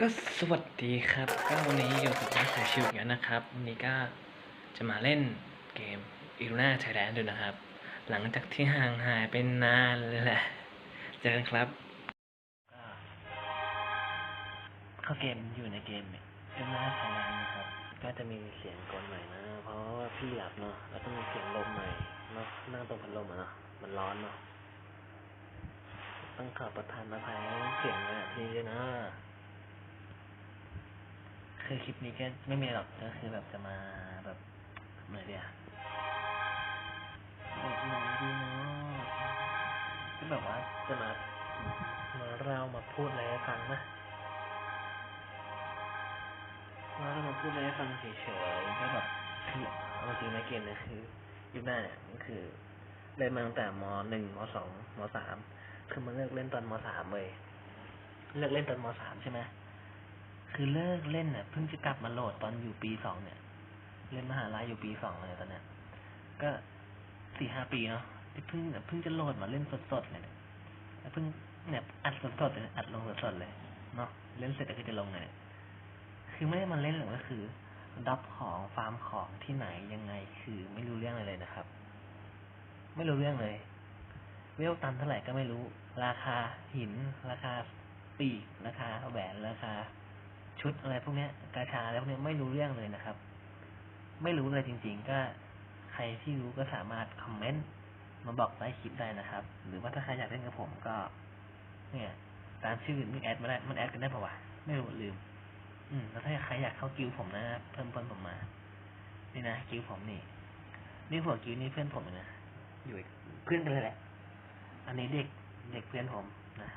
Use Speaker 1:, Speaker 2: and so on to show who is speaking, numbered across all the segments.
Speaker 1: ก็สวัสดีครับก็วันนี้อยู่กับนักสายชิวอีกแล้วนะครับวันนี้ก็จะมาเล่นเกมอีลูน่าไทยแลนด์ด้วยนะครับ หลังจากที่ห่างหายไปนานเลยแหละเจอกันครับเข้าเกมอยู่ในเกมอีลูน่าไทยแลนด์นะครับก็จะมีเสียงกลใหม่นะ เพราะว่าพี่หลับเนาะแล้วก็มีเสียงลมใหม่เนาะนั่งตรงพัดลมอะเนาะมันร้อนเนาะต้องขอประทานอภัยเสียงแบบนี้ด้วยนะ คือคลิปนี้ก็ไม่มีหรอกก็คือแบบจะมาแบบเหมือนเดียวแบบไหนดีเนาะก็แบบว่าจะมามาเรามาพูดอะไรให้ฟังนะมาเรามาพูดอะไรให้ฟังเฉยๆก็แบบคือเอาจริงนะเกมเนี่ยคือยุคหน้าเนี่ยมันคือเล่นมาตั้งแต่มหนึ่งมสองมสามคือมันเลิกเล่นตอนมสามเลยเลิกเล่นตอนมสามใช่ไหม คือเลิกเล่นเนี่ยเพิ่งจะกลับมาโหลดตอนอยู่ปีสองเนี่ย เล่นมหาลัยอยู่ปีสองเลยตอนเนี้ยก็สี่ห้าปีเนาะที่เพิ่งเพิ่งจะโหลดมาเล่นสดๆเลยเนี่ยแล้วเพิ่งเนี่ยอัดสดๆเลยอัดลงสดๆเลยเนาะเล่นเสร็จก็จะลงเลยเนี่ยคือไม่ได้มาเล่นหรอกก็คือดับของฟาร์มของที่ไหนยังไง คือไม่รู้เรื่องอะไรเลยนะครับ ไม่รู้เรื่องเลยเวลตันเท่าไหร่ก็ไม่รู้ ราคาหิน ราคาปีกราคาแหวนราคา ชุดอะไรพวกเนี้ยกาชาอะไรพวกเนี้ยไม่รู้เรื่องเลยนะครับ ไม่รู้เลยจริง ๆ ก็ใครที่รู้ก็สามารถคอมเมนต์มาบอกใต้คลิปได้นะครับ หรือว่าถ้าใครอยากเล่นกับผมก็ เนี่ย ตามชื่อมันแอดมาได้มันแอดกันได้ปะวะไม่รู้ลืม อืมแล้วถ้าใครอยากเข้ากิวผมนะเพิ่มเพื่อนผมมานี่นะกิวผมนี่นี่หัวกิวนี่เพื่อนผมนะอยู่เพื่อนกันเลยแหละ อันนี้เด็กเด็กเพื่อนผมนะ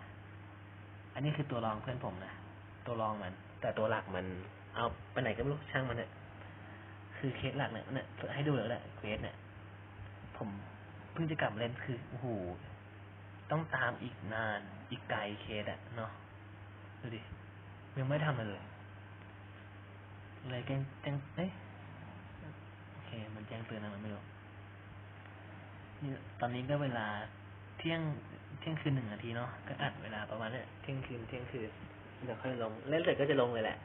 Speaker 1: อันนี้คือตัวรองเพื่อนผมนะ ตัวรองมัน แต่ตัวหลักมันเอาไปไหนก็ไม่รู้ช่างมันเนี่ยคือเคสหลักเนี่ยเนี่ยให้ดูแล้วแหละเควสเนี่ย ผมเพิ่งจะกลับมเล่นคือโอ้โหต้องตามอีกนานอีกไกลเคสอะเนาะดูดิยังไม่ทำอะไรเลยเลยแจ้งแจ้งเอ๊ะโอเค มันแจ้งเตือนอะไรไม่รู้นี่ตอนนี้ก็เวลาเที่ยงเที่ยงคืนหนึ่งนาทีเนาะก็อัดเวลาประมาณเนี้ยเที่ยงคืนเที่ยงคืน เดี๋ยวค่อยลงเล่นเสร็จก็จะลงเลยแหละ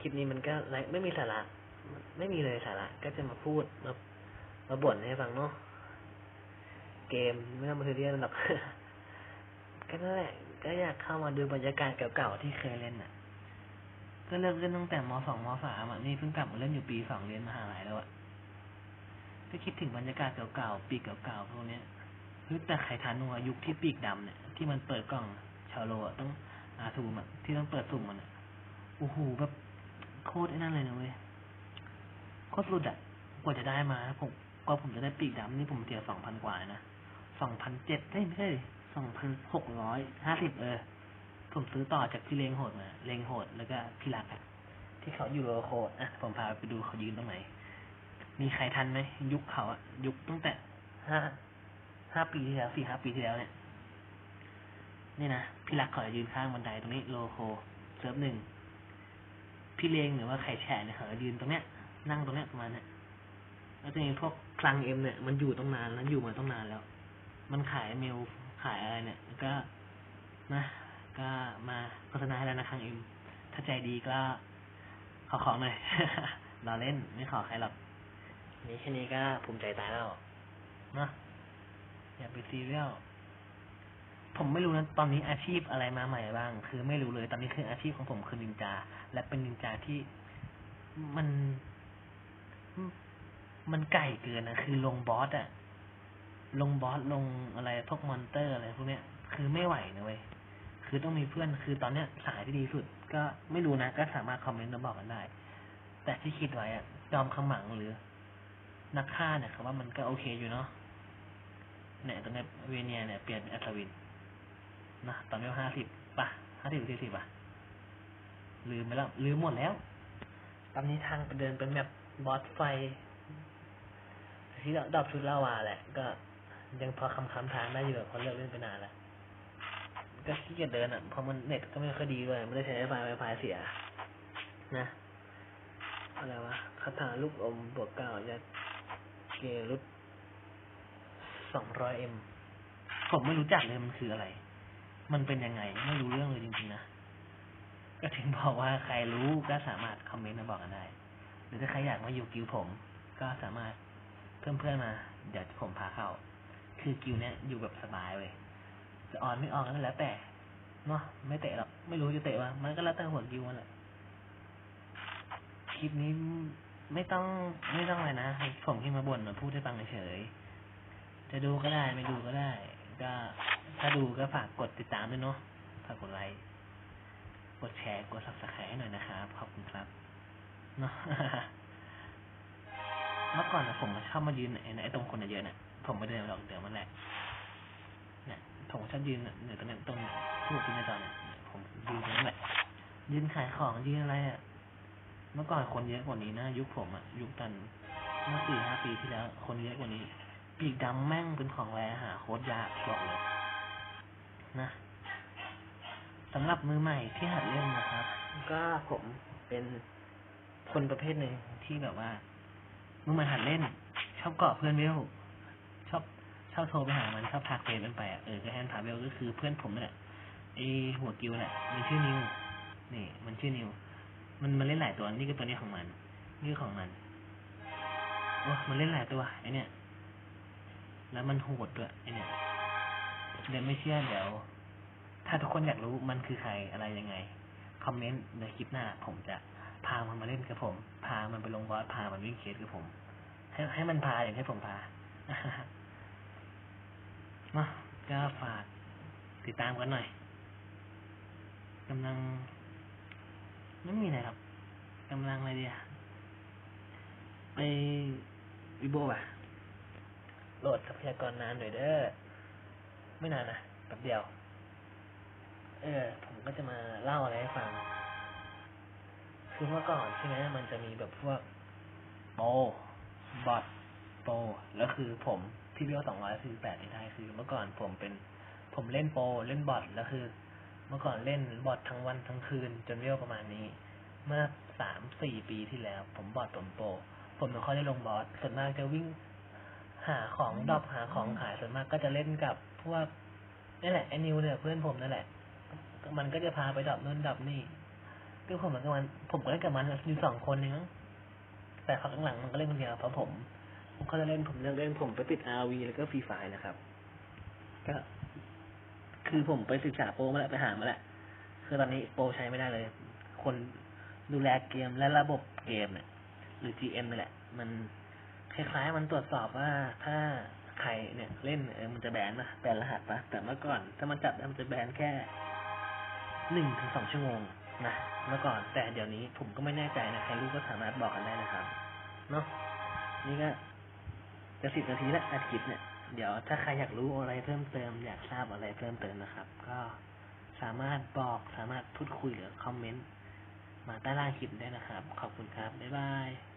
Speaker 1: คลิปนี้มันก็ไรไม่มีสาระ ไม่มีเลยสาระ ก็จะมาพูด มามาบ่นให้ฟังเนาะ เกมไม่ต้องมาเรียนหรอก ก็นั่นแหละ ก็อยากเข้ามาดูบรรยากาศเก่าๆที่เคยเล่นอะ ก็เลิกเล่นตั้งแต่มสองมสามอะ นี่เพิ่งกลับมาเล่นอยู่ปีสองเรียนมหาลัยแล้วอะ ก็คิดถึงบรรยากาศเก่าๆ ปีเก่าๆพวกเนี้ยแต่ใครทันวยุคที่ปีกดำเนี่ย ที่มันเปิดกล่องชาวโลต้อง อาซูมอะที่ต้องเปิดสุ่มมันอะโอ้โหแบบโคตรไอ้นั่นเลยนะเว้ยโคตรสุดอะกว่าจะได้มาผมกว่าผมจะได้ปีกดำนี่ผมเสียสองพันกว่านะสองพันเจ็ดไม่ใช่สองพันหกร้อยห้าสิบเออ ผมซื้อต่อจากพี่เลงโหดมา เลงโหดแล้วก็พี่รักอะที่เขาอยู่โลโคดอะ ผมพาไปดูเขายืนตรงไหน มีใครทันไหมยุคเขาอะยุคตั้งแต่ห้าห้าปีที่แล้วสี่ห้าปีที่แล้วเนี่ย นี่นะพี่รักขอยืนข้างบันไดตรงนี้โลโคเซิร์ฟหนึ่งพี่เลงหรือว่าไข่แฉะเนี่ยเขาจะยืนตรงเนี้ย นั่งตรงเนี้ยประมาณเนี้ยแล้วจะมีพวกคลังเอ็มเนี่ยมันอยู่ตั้งนานแล้วอยู่มาตั้งนานแล้ว มันขายเมลขายอะไรเนี่ย ก็นะก็มาโฆษณาให้แล้วนะคลังเอ็มถ้าใจดีก็ขอของหน่อยเราเล่นไม่ขอใครหรอกนี่แค่นี้ก็ภูมิใจตายแล้วเนาะอย่าไปซีเรียล ผมไม่รู้นะตอนนี้อาชีพอะไรมาใหม่บ้าง คือไม่รู้เลย ตอนนี้คืออาชีพของผมคือนินจา และเป็นนินจาที่มัน มันไก่เกินนะคือลงบอสอะลงบอสลงอะไรพวกมอนเตอร์อะไรพวกเนี้ย คือไม่ไหวนะเว้ยคือต้องมีเพื่อนคือตอนเนี้ยสายที่ดีสุด ก็ไม่รู้นะก็สามารถคอมเมนต์มาบอกกันได้ แต่ที่คิดไว้อะจอมขมังหรือ นักฆ่าเนี่ยครับว่ามันก็โอเคอยู่เนาะเนี่ยตอนนี้เวเนียเนี่ยเปลี่ยนเป็นอัศวิน นะตอนนี้ห้าสิบป่ะห้าสิบสี่สิบป่ะลืมไปแล้วลืมหมดแล้ว ตอนนี้ทางไปเดินเป็นแบบบอสไฟ ที่ดอกชุดลาวาแหละ ก็ยังพอคำคำทางได้อยู่เพราะเลิกเล่นไปนานแล้ว ก็ขี้เกียจเดินอะเพราะมันเน็ตก็ไม่ค่อยดีด้วยไม่ได้ใช้ไฟไวไฟเสีย นะอะไรวะคาถาลูกอมบวกเก้ายัดเกรุดสองร้อยเอ็มผมไม่รู้จักเลยมันคืออะไร มันเป็นยังไง ไม่รู้เรื่องเลยจริงๆนะก็ถึงบอกว่าใครรู้ก็สามารถคอมเมนต์มาบอกกันได้ หรือถ้าใครอยากมาอยู่กิวผม ก็สามารถเพิ่มเพื่อนมา เดี๋ยวผมพาเข้า คือกิวเนี้ยอยู่แบบสบายเว้ยจะออนไม่ออนก็แล้วแต่เนาะไม่เตะหรอกไม่รู้จะเตะว่ามันก็แล้วแต่หัวกิวมันแหละคลิปนี้ไม่ต้องไม่ต้องอะไรนะให้ผมแค่มาบ่นมาพูดให้ฟังเฉยจะดูก็ได้ไม่ดูก็ได้ ก็ ถ้าดูก็ฝากกดติดตามด้วยเนาะฝากกดไลค์กดแชร์กด subscribe ให้หน่อยนะครับขอบคุณครับเนาะเมื่อก่อนนะผมชอบมายืนไอ้ไอ้ตรงคนเยอะเนี่ยผมไม่เดินหรอกเดี๋ยวมันแหละเนี่ยผมชอบยืนเนี่ยตรงนี้ตรงที่ผมยืนในตอนเนี่ยผมยืนตรงนั้นแหละยืนขายของยืนอะไรอะ เมื่อก่อนคนเยอะกว่านี้นะยุคผมอะยุคตอนเมื่อสี่ห้าปีที่แล้ว คนเยอะกว่านี้ปีกดำแม่งเป็นของแรหาโคตรยากบอกเลย นะสำหรับมือใหม่ที่หัดเล่นนะครับ ก็ผมเป็นคนประเภทหนึ่งที่แบบว่ามือใหม่หัดเล่น ชอบเกาะเพื่อนเวลชอบชอบโทรไปหามันชอบทักเฟซมันไปอะเออก็แฮนพาเวลก็คือเพื่อนผมนั่แหละไอหัวกิวน่ะมันชื่อนิวนี่ มันชื่อนิว มันมันเล่นหลายตัวนี่ก็ตัวนี้ของมัน นี่ของมันโอ้มันเล่นหลายตัวไอเนี่ยแล้วมันโหดด้วยไอเนี่ย เดี๋ยวไม่เชื่อเดี๋ยว ถ้าทุกคนอยากรู้มันคือใครอะไรยังไง คอมเมนต์ในคลิปหน้า ผมจะพามันมาเล่นกับผม พามันไปลงบอสพามันวิ่งเคสกับผม ให้ให้มันพาอย่างให้ผมพามาก็ฝากติดตามกันหน่อยกำลังไม่มีอะไรครับกำลังอะไรดีอะไปวิโบะโหลดทรัพยากรนานหน่อยเด้อ ไม่นานนะแป๊บเดียว เออ ผมก็จะมาเล่าอะไรให้ฟัง คือเมื่อก่อนใช่ไหมมันจะมีแบบพวกโปบอทโปแล้วคือผมที่เรียกสองร้อยสี่แปดนี่ได้คือ เมื่อก่อนผมเป็น ผมเล่นโปเล่นบอทแล้วคือ เมื่อก่อนเล่นบอททั้งวันทั้งคืน จนเรียกประมาณนี้ เมื่อสามสี่ปีที่แล้ว ผมบอทผมโปผมไม่ค่อยได้ลงบอสส่วนมากจะวิ่ง หาของดรอปหาของขายส่วนมากก็จะเล่นกับพวกนี่แหละไอ้นิวเนี่ยเพื่อนผมนั่นแหละ มันก็จะพาไปดรอปนู่นดรอปนี่คือผมเหมือนกับมัน ผมก็เล่นกับมันอยู่สองคนเองมั้งแต่พักหลังๆมันก็เล่นคนเดียวเพราะผมผมก็จะเล่นผมเล่นเล่นผมไปติด RV แล้วก็ฟรีไฟนะครับ ก็คือผมไปศึกษาโปรมาแล้วไปหามาแล้วคือตอนนี้โปรใช้ไม่ได้เลย คนดูแลเกมและระบบเกมเนี่ยหรือ GM นี่แหละ มัน คล้ายๆมันตรวจสอบว่าถ้าใครเนี่ยเล่นเออมันจะแบนปะแบนรหัสปะแต่เมื่อก่อนถ้ามันจับมันจะแบนแค่หนึ่งถึงสองชั่วโมงนะเมื่อก่อน แต่เดี๋ยวนี้ผมก็ไม่แน่ใจนะใครรู้ก็สามารถบอกกันได้นะครับเนาะนี่ก็จะสิบนาทีแล้วอัดคลิปเนี่ยเดี๋ยวถ้าใครอยากรู้อะไรเพิ่มเติม อยากทราบอะไรเพิ่มเติมนะครับ ก็สามารถบอกสามารถพูดคุยหรือคอมเมนต์มาใต้ล่างคลิปได้นะครับ ขอบคุณครับ บ๊ายบาย